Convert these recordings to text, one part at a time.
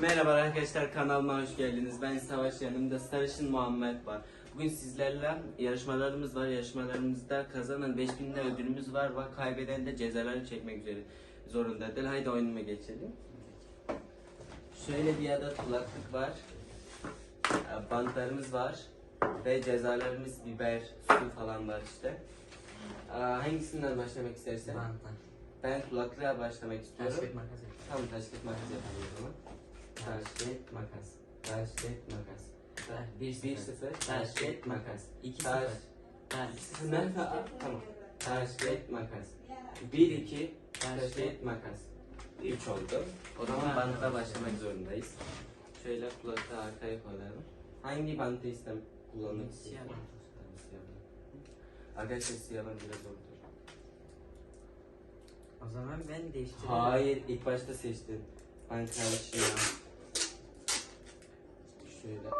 Merhaba arkadaşlar kanalıma hoş geldiniz. Ben Savaş yanımda Sarışın Muhammed var. Bugün sizlerle yarışmalarımız var. Yarışmalarımızda kazanan 5000 lira ödülümüz var ve kaybeden de cezaları çekmek üzere zorundadır. Haydi oyunuma geçelim. Şöyle bir adet kulaklık var. e, Bantlarımız var. Ve cezalarımız biber, su falan var işte. Aa, Hangisinden başlamak istersen? Banttan. Ben kulaklığa başlamak istiyorum. Taş kağıt makas yap. Tamam makas yapalım o zaman. Taş kağıt makas. Taş kağıt makas. Bir 1 sıfır. 0 Taş taş kağıt kağıt makas. İki Taş. sıfır. Aa, Tamam. Taş kağıt makas. 1 2 Taş, taş kağıt makas. 3 oldu. O zaman bantta başlamak zorundayız. Şöyle kulaklığı arkaya koyalım. Hangi bantı istem kullanmak istiyorsun? Arkadaşlar siyah bant biraz zordur. O zaman ben değiştireyim. Hayır, ilk başta seçtin. Ben kardeşim ya. Şöyle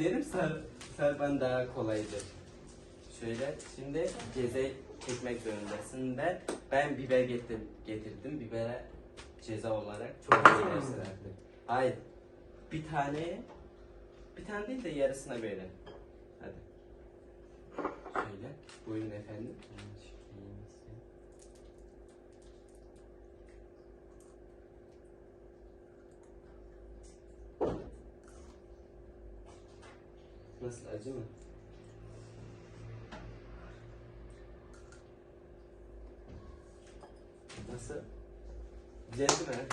derim sar, sarban daha kolaydır. Şöyle şimdi ceza çekmek zorundasın ben. Ben biber getir, getirdim. Bibere ceza olarak Çok verdim. Hayır. Bir tane bir tane değil de yarısına böyle. Hadi. Şöyle. Buyurun efendim. Nasıl acı mı? Nasıl? Güzel mi?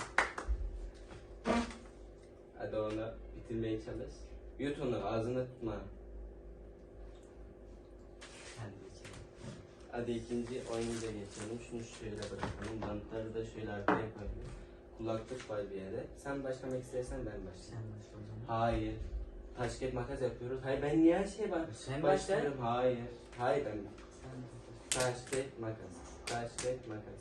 Hadi onu bitirmeye çalış. Yut onu ağzına tutma. Hadi ikinci oyunumuza geçelim. Şunu şöyle bırakalım. Bantları da şöyle arkaya koyalım. Kulaklık var bir yere. Sen başlamak istersen ben başlayayım. Sen başla o zaman. Hayır. Taş kağıt makas yapıyoruz. Hayır ben niye her şeye bak? Sen başla. başlıyorum? Hayır. Hayır ben. Sen Taş kağıt makas. Taş kağıt makas.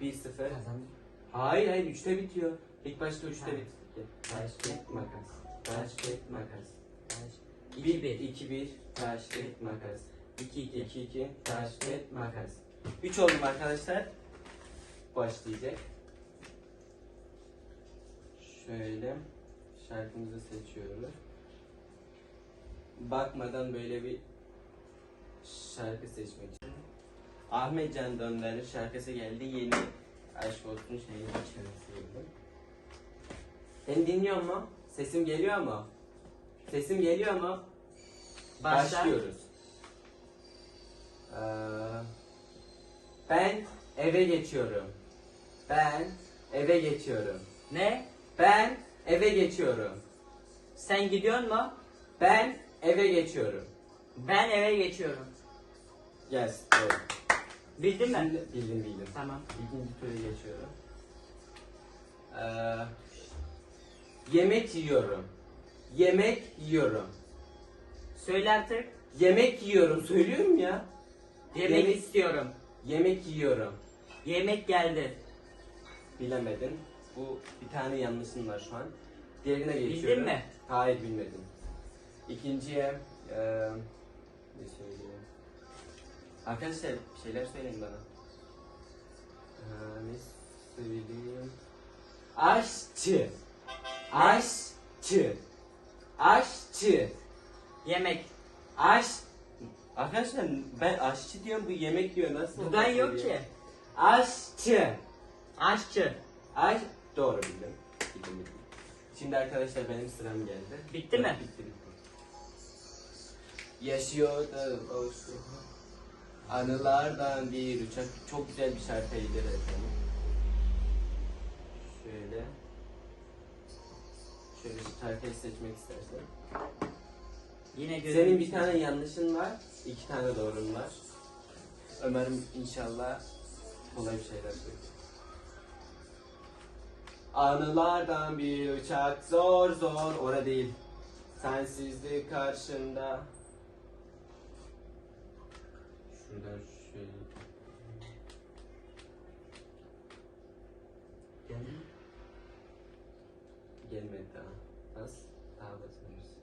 1-0. kazandın. Hayır hayır 3'te bitiyor. İlk başta 3'te Ha. bitti. Taş kağıt makas. Taş kağıt makas. Taş. 1 2 1. 2 1 taş kağıt makas. 2 2. 2 2 taş kağıt makas. 3 oldu mu arkadaşlar. Başlayacak. Şöyle şarkımızı seçiyoruz. Bakmadan böyle bir şarkı seçmek istiyorum. Ahmet Can Dönder'in şarkısı geldi. Yeni aşk olsun şeyi açmasıydı. Beni dinliyor mu? Sesim geliyor mu? Sesim geliyor mu? Başla. Başlıyoruz. Ee, ben eve geçiyorum. Ben eve geçiyorum. Ne? Ben eve geçiyorum. Sen gidiyor mu? Ben eve geçiyorum. Ben eve geçiyorum. Yes. Evet. Bildin mi? Şimdi bildim bildim. Tamam. İkinci tura geçiyorum. Ee, yemek yiyorum. Yemek yiyorum. Söyle artık. Yemek yiyorum. Söylüyorum ya. Yemek Yemek- istiyorum. Yemek yiyorum. Yemek geldi. Bilemedin. Bu bir tane yanlışın var şu an. Diğerine Bildin geçiyorum. mi? Hayır bilmedim. İkinciye eee ne söyleyeyim? Arkadaşlar bir şeyler söyleyin bana. Ee, ne söyleyeyim? Aşçı. Aşçı. Aşçı. Yemek. Aş. Arkadaşlar ben aşçı diyorum bu yemek diyor nasıl? Buradan olabilir yok ki. Aşçı. Aşçı. Aş. Doğru bildim. Bildim bildim. Şimdi arkadaşlar benim sıram geldi. Bitti mi? Bitti bitti. Yaşıyordu olsun. Anılardan bir uçak. Çok güzel bir şarkıydı efendim. Şöyle. Şöyle bir şarkıyı seçmek istersen. Yine gözüm. Senin bir tane yanlışın var, iki tane doğrun var. Ömer'im inşallah kolay bir şeyler söyleyecek. Anılardan bir uçak zor zor, ora değil. Sensizlik karşında. Şuradan şöyle. Gelmedi daha. Az. Daha basıyoruz.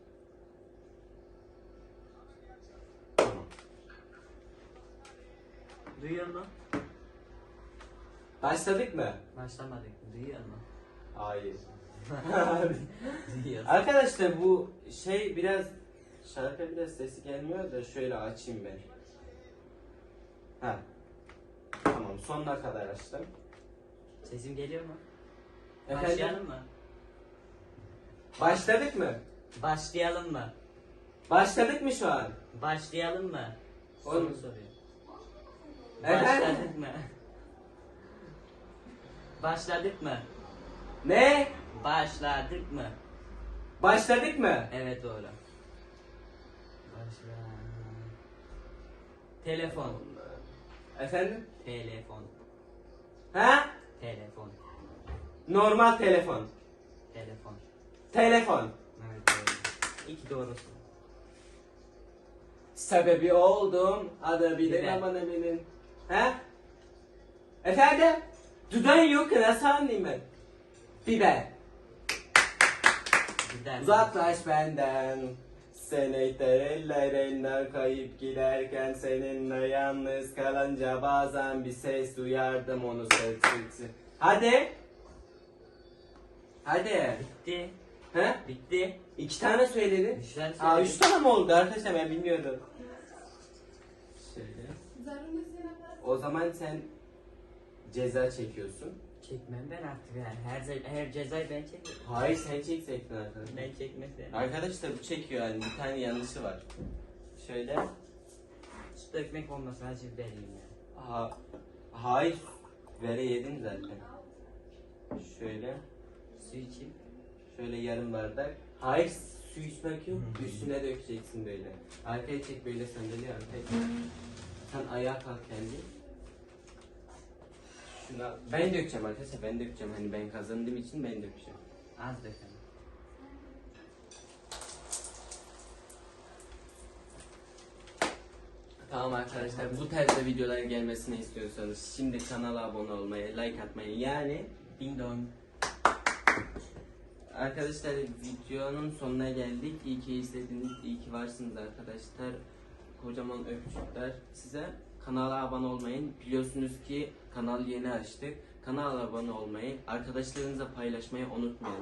Tamam. Duyuyor musun? Başladık mı? Başlamadık. Duyuyor musun? Hayır. Duyuyor. Arkadaşlar bu şey biraz şarkı biraz sesi gelmiyor da şöyle açayım ben. Ha. Tamam sonuna kadar açtım. Sesim geliyor mu? Efendim? Başlayalım mı? Başladık mı? Başlayalım mı? Başladık mı şu an? Başlayalım mı? Oğlum. Soru soruyor. Efendim? Başladık mı? Başladık mı? Ne? Başladık mı? Başladık mı? Evet doğru. Başla. Telefon. Efendim? Telefon. Ha? Telefon. Normal telefon. Telefon. Telefon. Evet. İki doğrusu. Sebebi oldum. Adı bilir aman eminin. He? Efendim? Dudağın yok nasıl ben? Biber. Uzaklaş benden. Sen iter ellerinden kayıp giderken seninle yalnız kalınca bazen bir ses duyardım onu sık sık sık. Hadi. Hadi. Bitti. He? Bitti. İki tane söyledin. Üç tane Aa söyledim. üç tane mi oldu arkadaşlar ben bilmiyordum. Şöyle. O zaman sen ceza çekiyorsun. Çekmem ben artık yani. Her, ze- her cezayı ben çekiyorum. Hayır sen çekecektin arkadaşlar. Ben çekmesem. Arkadaşlar bu çekiyor yani bir tane yanlışı var. Şöyle. Süt dökmek olmasın acı biber yiyeyim yani. Ha, hayır. Vere yedim zaten. Şöyle. Su içeyim. Şöyle yarım bardak. Hayır su içmek yok. Üstüne dökeceksin böyle. Arkaya çek böyle sandalye arkaya çek. Sen ayağa kalk kendi. Şuna ben dökeceğim arkadaşlar ben dökeceğim. Hani ben kazandığım için ben dökeceğim. Az dökelim. Tamam arkadaşlar bu tarzda videoların gelmesini istiyorsanız şimdi kanala abone olmayı, like atmayı yani Ding dong. Arkadaşlar videonun sonuna geldik. İyi ki izlediniz, iyi ki varsınız arkadaşlar. Kocaman öpücükler size. Kanala abone olmayı, biliyorsunuz ki kanal yeni açtık. Kanala abone olmayı, arkadaşlarınızla paylaşmayı unutmayın.